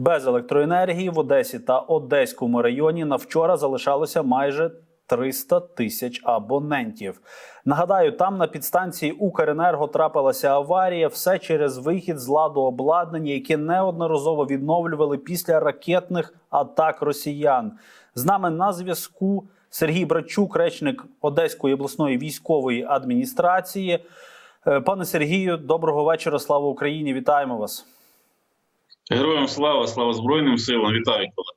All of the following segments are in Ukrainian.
Без електроенергії в Одесі та Одеському районі на вчора залишалося майже 300 тисяч абонентів. Нагадаю, там на підстанції Укренерго трапилася аварія. Все через вихід з ладу обладнання, яке неодноразово відновлювали після ракетних атак росіян. З нами на зв'язку Сергій Брачук, речник Одеської обласної військової адміністрації. Е, Пане Сергію, доброго вечора. Слава Україні! Вітаємо вас. Героям слава, слава Збройним силам, вітаю колеги.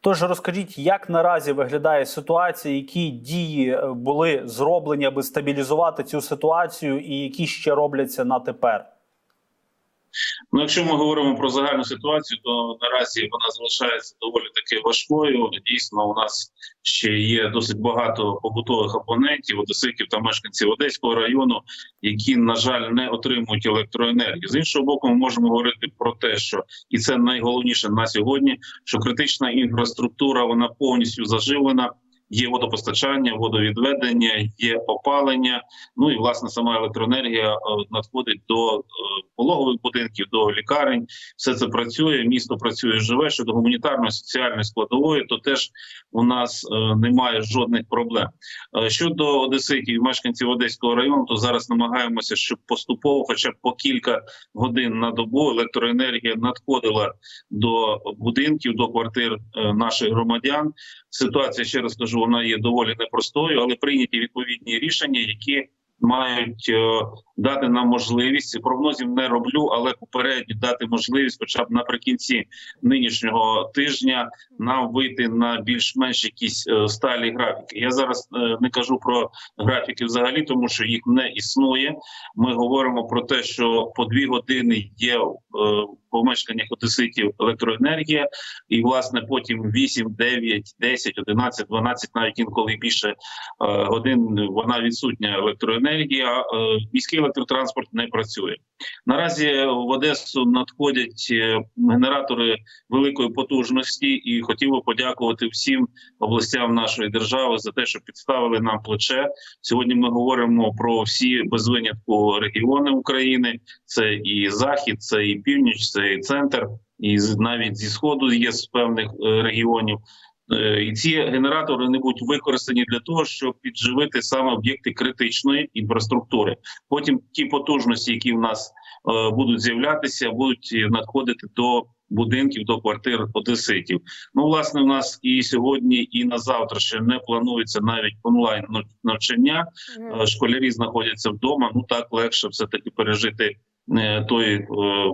Тож розкажіть, як наразі виглядає ситуація, які дії е, були зроблені, аби стабілізувати цю ситуацію, і які ще робляться на тепер? Ну, якщо ми говоримо про загальну ситуацію, то наразі вона залишається доволі таки важкою. Дійсно, у нас ще є досить багато побутових абонентів, одеситів та мешканців Одеського району, які на жаль не отримують електроенергію. З іншого боку, ми можемо говорити про те, що і це найголовніше на сьогодні, що критична інфраструктура вона повністю заживлена. Є водопостачання, водовідведення, є опалення. Ну і власне сама електроенергія е, надходить до е, пологових будинків, до лікарень. Все це працює. Місто працює живе щодо гуманітарної соціальної складової. То теж у нас е, немає жодних проблем. Щодо одеситів, мешканців Одеського району, то зараз намагаємося, щоб поступово, хоча б по кілька годин на добу, електроенергія надходила до будинків, до квартир наших громадян. Ситуація ще раз кажу, вона є доволі непростою, але прийняті відповідні рішення, які мають е, дати нам можливість прогнозів не роблю, але попередньо дати можливість, хоча б наприкінці нинішнього тижня, нам вийти на більш-менш якісь е, сталі графіки. Я зараз е, не кажу про графіки взагалі, тому що їх не існує. Ми говоримо про те, що по дві години є помешканнях одеситів електроенергія, і власне потім 8, 9, 10, 11, 12, навіть інколи більше е, годин вона відсутня електроенергія. е, Міський електротранспорт не працює. Наразі в Одесу надходять е, генератори великої потужності, і хотів би подякувати всім областям нашої держави за те, що підставили нам плече. Сьогодні ми говоримо про всі без винятку регіони України. Це і захід, це і північ, це і центр, і навіть зі сходу є з певних е, регіонів. Е, І ці генератори не будуть використані для того, щоб підживити саме об'єкти критичної інфраструктури. Потім ті потужності, які в нас е, будуть з'являтися, будуть надходити до будинків, до квартир одеситів. Ну, власне, у нас і сьогодні, і на завтра ще не планується навіть онлайн нав- навчання. Школярі знаходяться вдома. Ну так легше все таки пережити. Е, Той, е,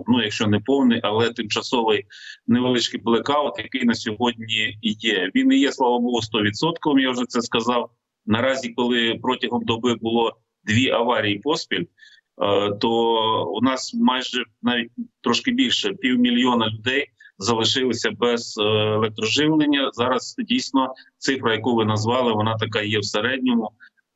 ну якщо не повний, але тимчасовий невеличкий блекаут, який на сьогодні є. Він не є, слава Богу, 100%, Я вже це сказав. Наразі, коли протягом доби було дві аварії поспіль, е, то у нас майже навіть трошки більше півмільйона людей залишилися без електроживлення. Зараз дійсно цифра, яку ви назвали, вона така є в середньому.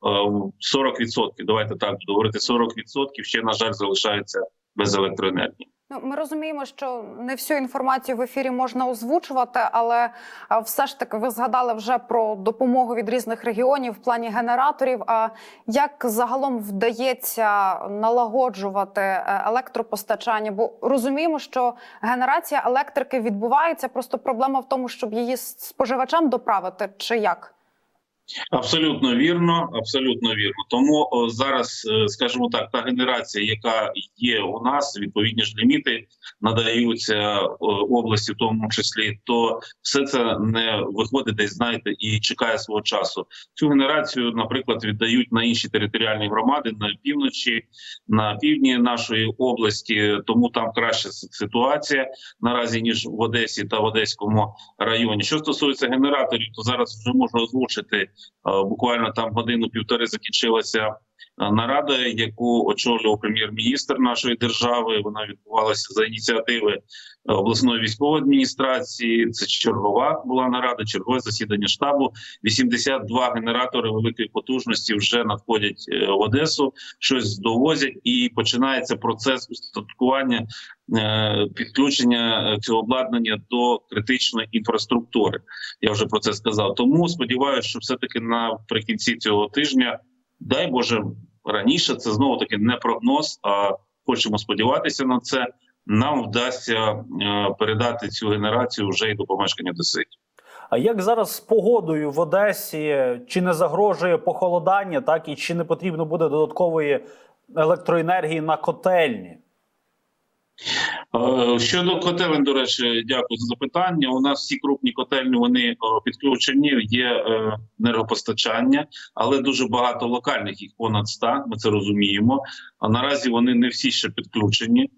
Е, 40%, давайте так говорити, 40% ще на жаль залишаються без електроенергії. Ну, ми розуміємо, що не всю інформацію в ефірі можна озвучувати, але все ж таки ви згадали вже про допомогу від різних регіонів в плані генераторів. А як загалом вдається налагоджувати е, електропостачання? Бо розуміємо, що генерація електрики відбувається. Просто проблема в тому, щоб її споживачам доправити, чи як? Абсолютно вірно, абсолютно вірно. Тому о, зараз, е, скажімо так, та генерація, яка є у нас, відповідні ж ліміти надаються о, області, в тому числі, то все це не виходить десь, знаєте, і чекає свого часу. Цю генерацію, наприклад, віддають на інші територіальні громади на півночі, на півдні нашої області. Тому там краща ситуація наразі ніж в Одесі та в Одеському районі. Що стосується генераторів, то зараз вже можна озвучити. Е, Буквально там годину-півтори закінчилася нарада, яку очолював прем'єр-міністр нашої держави. Вона відбувалася за ініціативи е, обласної військової адміністрації. Це чергова була нарада, чергове засідання штабу. 82 генератори великої потужності вже надходять е, в Одесу, щось довозять, і починається процес устаткування е, підключення е, цього обладнання до критичної інфраструктури. Я вже про це сказав. Тому сподіваюся, що все таки наприкінці цього тижня, дай Боже, раніше це знову таки не прогноз. А хочемо сподіватися на це. нам вдасться е, передати цю генерацію вже й до помешкання досить. А як зараз з погодою в Одесі? Чи не загрожує похолодання, так і чи не потрібно буде додаткової електроенергії на котельні? Е, Щодо котелень, до речі, дякую за запитання. У нас всі крупні котельні вони е, підключені, є е, енергопостачання, але дуже багато локальних їх понад 100, Ми це розуміємо. А наразі вони не всі ще підключені.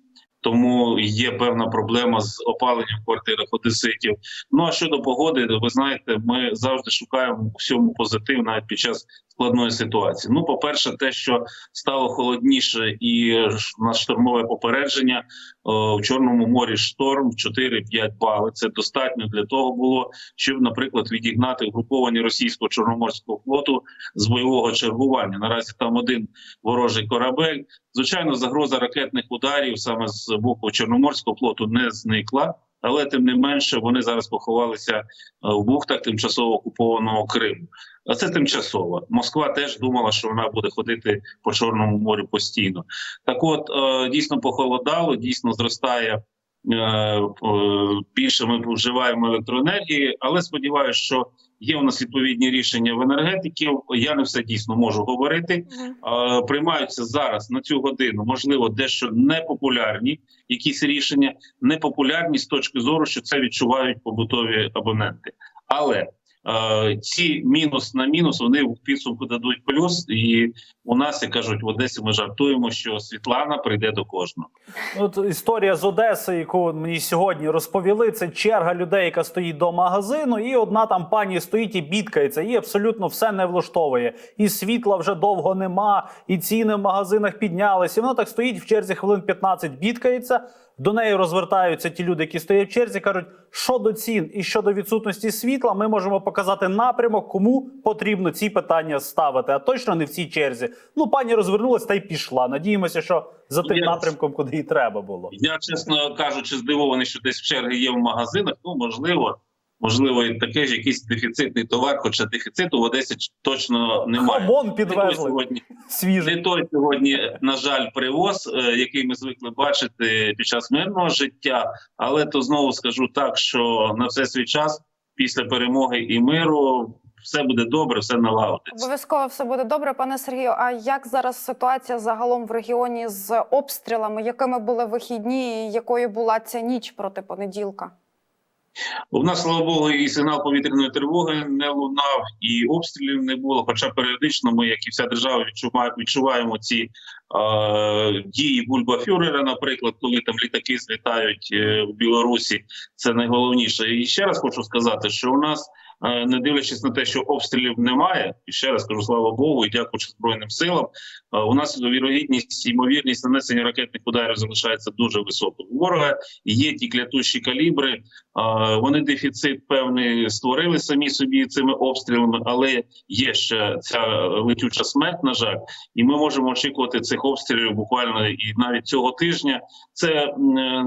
Тому є певна проблема з опаленням в квартирах одеситів. Ну а щодо погоди, ви знаєте, ми завжди шукаємо всьому позитив навіть під час складної ситуації. Ну, по перше, те, що стало холодніше, і у нас штормове попередження О, в Чорному морі шторм 4-5 бали. Це достатньо для того було, щоб, наприклад, відігнати угруповання російського чорноморського флоту з бойового чергування. Наразі там один ворожий корабель. Звичайно, загроза ракетних ударів саме з боку Чорноморського флоту не зникла. Але тим не менше вони зараз поховалися е, в бухтах тимчасово окупованого Криму. А це тимчасово. Москва теж думала, що вона буде ходити по Чорному морю постійно. Так, от е, дійсно похолодало, дійсно зростає більше. Ми вживаємо електроенергії, але сподіваюся, що є у нас відповідні рішення в енергетиків. Я не все дійсно можу говорити. Е, Приймаються зараз на цю годину, можливо, дещо непопулярні якісь рішення, непопулярні з точки зору, що це відчувають побутові абоненти. Але е, ці мінус на мінус вони в підсумку дадуть плюс. І у нас, як кажуть, в Одесі ми жартуємо, що Світлана прийде до кожного. От історія з Одеси, яку мені сьогодні розповіли, це черга людей, яка стоїть до магазину, і одна там пані стоїть і бідкається, і абсолютно все не влаштовує. І світла вже довго нема, і ціни в магазинах піднялися. І вона так стоїть в черзі хвилин 15, бідкається. До неї розвертаються ті люди, які стоять в черзі, кажуть, що до цін і щодо відсутності світла, ми можемо показати напрямок, кому потрібно ці питання ставити, а точно не в цій черзі. Ну, пані розвернулась та й пішла. Надіємося, що за тим Я- напрямком, куди їй треба було. Я чесно кажучи, здивований, що десь черги є в магазинах. Ну можливо, можливо, і таке ж якийсь дефіцитний товар, хоча дефіциту в Одесі точно немає. Хамон Не той сьогодні, свіжий. не той сьогодні, на жаль, привоз, е, який ми звикли бачити під час мирного життя. Але то знову скажу так, що на все свій час після перемоги і миру все буде добре, все налагодиться. Обов'язково все буде добре, пане Сергію. А як зараз ситуація загалом в регіоні з обстрілами? Якими були вихідні? і Якою була ця ніч проти понеділка? У нас, слава Богу, і сигнал повітряної тривоги не лунав, і обстрілів не було. Хоча періодично ми, як і вся держава, відчуваємо, ці е, дії Бульбафюрера, наприклад, коли там літаки злітають е, в Білорусі. Це найголовніше. І ще раз хочу сказати, що у нас. Е, Не дивлячись на те, що обстрілів немає, і ще раз кажу, слава Богу, і дякуючи збройним силам. е, У нас вірогідність, ймовірність нанесення ракетних ударів залишається дуже високою. Ворога є ті клятущі калібри, Вони дефіцит певний створили самі собі цими обстрілами, але є ще ця летюча смерть, на жаль, і ми можемо очікувати цих обстрілів буквально і навіть цього тижня. Це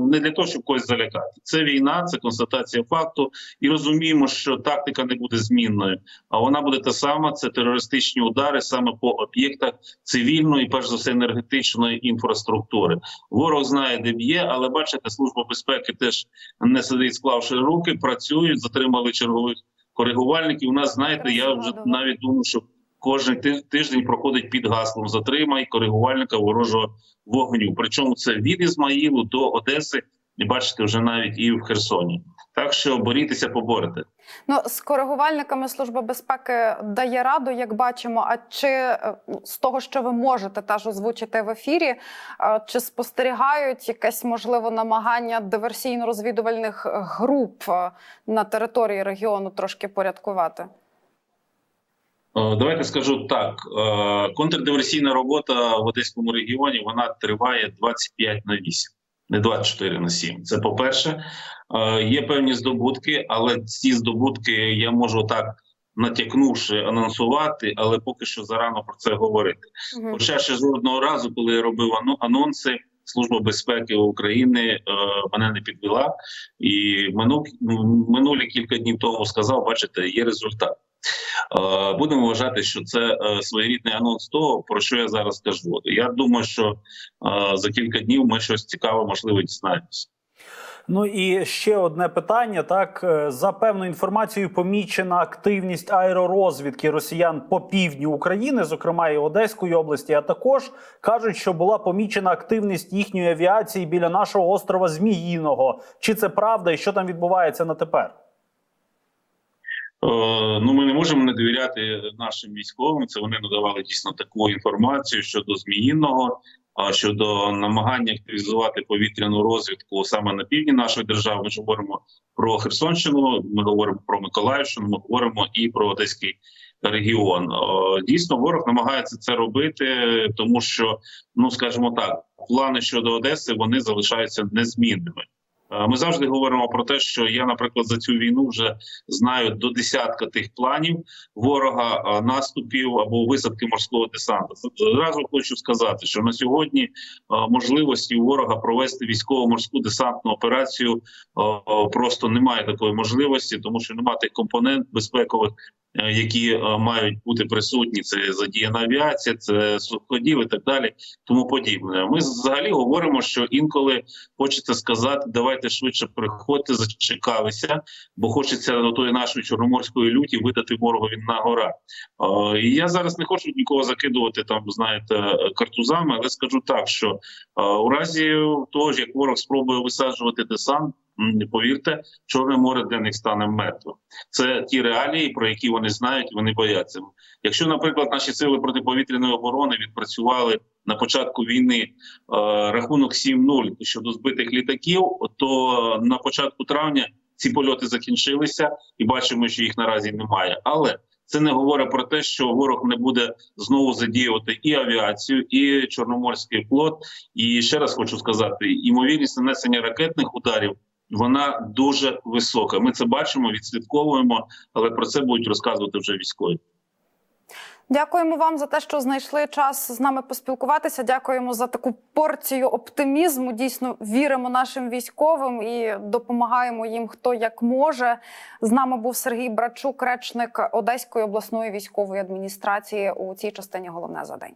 не для того, щоб когось залякати. Це війна, це констатація факту, і розуміємо, що тактика не буде змінною. А вона буде та сама: це терористичні удари саме по об'єктах цивільної, перш за все, енергетичної інфраструктури. Ворог знає, де б'є, але бачите, служба безпеки теж не сидить, склавши руки, працюють, затримали чергових коригувальників. У нас знаєте, я вже навіть думаю, що кожен тиждень проходить під гаслом затримай коригувальника ворожого вогню. Причому це від Ізмаїлу до Одеси, і бачите, вже навіть і в Херсоні. Так що борітеся, поборете. Ну з коригувальниками служба безпеки дає раду, як бачимо. А чи е, з того, що ви можете теж озвучити в ефірі, е, чи спостерігають якесь можливо намагання диверсійно-розвідувальних е, груп на території регіону трошки порядкувати? Давайте скажу так: контрдиверсійна робота в Одеському регіоні вона триває 25 на 8, не 24 на 7. Це по-перше, Е, є певні здобутки, але ці здобутки я можу так натякнувши анонсувати, але поки що зарано про це говорити. Мгм. Хоча ще жодного разу, коли я робив анонси, Служба безпеки України е, мене не підвела, і минулі кілька днів тому сказав: бачите, є результат. Е, Будемо вважати, що це е, своєрідний анонс того, про що я зараз кажу. Я думаю, що е, за кілька днів ми щось цікаве можливо дізнаємося. Ну і ще одне питання. Так за певною інформацією, помічена активність аеророзвідки росіян по півдню України, зокрема і Одеської області. А також кажуть, що була помічена активність їхньої авіації біля нашого острова Зміїного. Чи це правда, і що там відбувається на тепер? Е, Ну, ми не можемо не довіряти нашим військовим. Це вони надавали дійсно таку інформацію щодо зміїного, щодо намагання активізувати повітряну розвідку саме на півдні нашої держави. Ми ж говоримо про Херсонщину, ми говоримо про Миколаївщину, ми говоримо і про Одеський регіон. Е, Дійсно, ворог намагається це робити, тому що, ну скажімо так, плани щодо Одеси вони залишаються незмінними. Е, Ми завжди говоримо про те, що я, наприклад, за цю війну вже знаю до десятка тих планів ворога е, наступів або висадки морського десанту. Зразу хочу сказати, що на сьогодні е, можливості ворога провести військово-морську десантну операцію просто немає такої можливості, тому що немає тих компонент безпекових. Е, Які е, мають бути присутні, це задіяна авіація, це суходіл і так далі, тому подібне. Ми взагалі говоримо, що інколи хочеться сказати, давайте швидше приходьте, зачекалися, бо хочеться до тої нашої чорноморської люті видати ворогові на гора. Е, І я зараз не хочу нікого закидувати там, знаєте, картузами, але скажу так, що у разі того як ворог спробує висаджувати десант, повірте, Чорне море для них стане мертвим. Це ті реалії, про які вони знають, вони бояться. Якщо, наприклад, наші сили протиповітряної оборони відпрацювали на початку війни е, рахунок 7-0 щодо збитих літаків, то на початку травня ці польоти закінчилися, і бачимо, що їх наразі немає. Але це не говорить про те, що ворог не буде знову задіювати і авіацію, і чорноморський флот. І ще раз хочу сказати: ймовірність нанесення ракетних ударів. Вона дуже висока. Ми це бачимо, відслідковуємо, але про це будуть розказувати вже військові. Дякуємо вам за те, що знайшли час з нами поспілкуватися. Дякуємо за таку порцію оптимізму. Дійсно віримо нашим військовим і допомагаємо їм хто як може. З нами був Сергій Брачук, речник Одеської обласної військової адміністрації у цій частині. Головне за день.